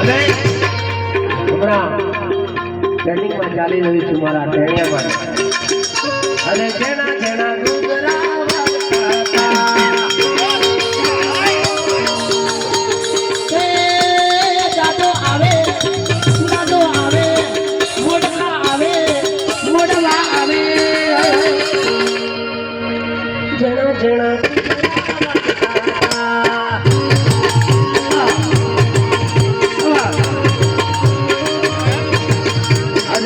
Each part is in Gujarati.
અને હમણાં ટ્રેનિંગમાં ચાલી રહ્યું છું મારા ટ્રેનિંગમાં અને જેના જેના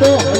都